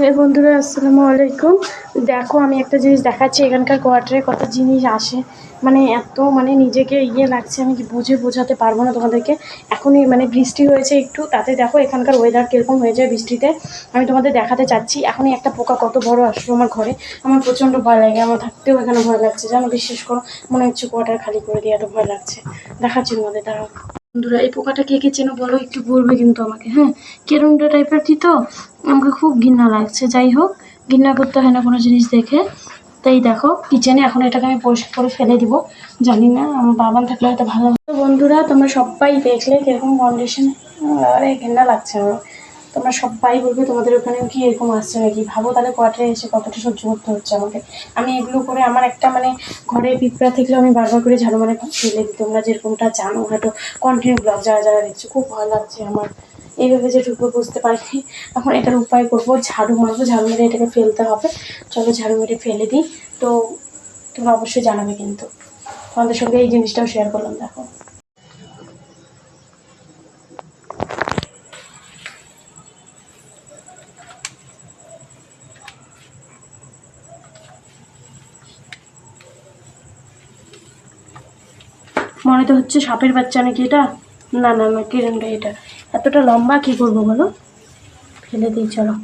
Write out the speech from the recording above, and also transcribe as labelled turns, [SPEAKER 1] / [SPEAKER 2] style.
[SPEAKER 1] এই বন্ধুরা, আসসালামু আলাইকুম। দেখো, আমি একটা জিনিস দেখাচ্ছি, এখানকার কোয়ার্টারে কত জিনিস আসে। মানে এত মানে নিজেকে ইয়ে লাগছে, আমি কি বুঝে বোঝাতে পারব না তোমাদেরকে। এখনই মানে বৃষ্টি হয়েছে একটু, তাতে দেখো এখানকার ওয়েদার কীরকম হয়ে যায় বৃষ্টিতে। আমি তোমাদের দেখাতে চাচ্ছি, এখনই একটা পোকা কত বড় আসলো আমার ঘরে। আমার প্রচণ্ড ভয় লাগে, আমার থাকতেও এখানে ভয় লাগছে। জানো, বিশ্বাস করো, মনে হচ্ছে কোয়ার্টার খালি করে দিয়ে এত ভয় লাগছে। দেখাচ্ছি তোমাদের, দাঁড়াও। বন্ধুরা, এই পোকাটা কে কে চেনো বলো? একটু বলবে কিন্তু আমাকে হ্যাঁ? কেরুন্ডা টাইপের কি তো আমাকে খুব ঘৃণা লাগছে। যাই হোক, ঘৃণা করতে হয় না কোনো জিনিস দেখে। তাই দেখো কিচেনে এখন এটাকে আমি পরিষ্কার করে ফেলে দিব। জানি না, আমার বাবান থাকলে হয়তো ভালো হতো। বন্ধুরা, তোমরা সবাই দেখলে কীরকম কন্ডিশন আরে, ঘৃণা লাগছে আমার তোমরা সবাই বলবে তোমাদের ওখানেও কি এরকম আসছে নাকি? ভাবো তাহলে কোয়ার্টারে এসে, কতটা সহ্য করতে হচ্ছে আমাকে। আমি এগুলো করে আমার একটা মানে ঘরে পিঁপড়া থাকলেও আমি বারবার করে ঝাড়ু মানে ফেলে দিই তোমরা যেরকমটা জানো, হয়তো কন্টিনিউ ব্লগ যারা যারা দেখছ, খুব ভয় লাগছে আমার। এইভাবে যে ঢুকবো বুঝতে পারিনি। এখন এটার উপায় করব, ঝাড়ু মারবো, ঝাড়ু মেরে এটাকে ফেলতে হবে। চলো ঝাড়ু মেরে ফেলে দিই। তো তোমরা অবশ্যই জানাবে কিন্তু। তোমাদের সঙ্গে এই জিনিসটাও শেয়ার করলাম, দেখো। মনে তো হচ্ছে সাপের বাচ্চা নাকি এটা? না না না, কিরণটা এটা? এতটা লম্বা কি করব বলো? ফেলে দিই, চলো।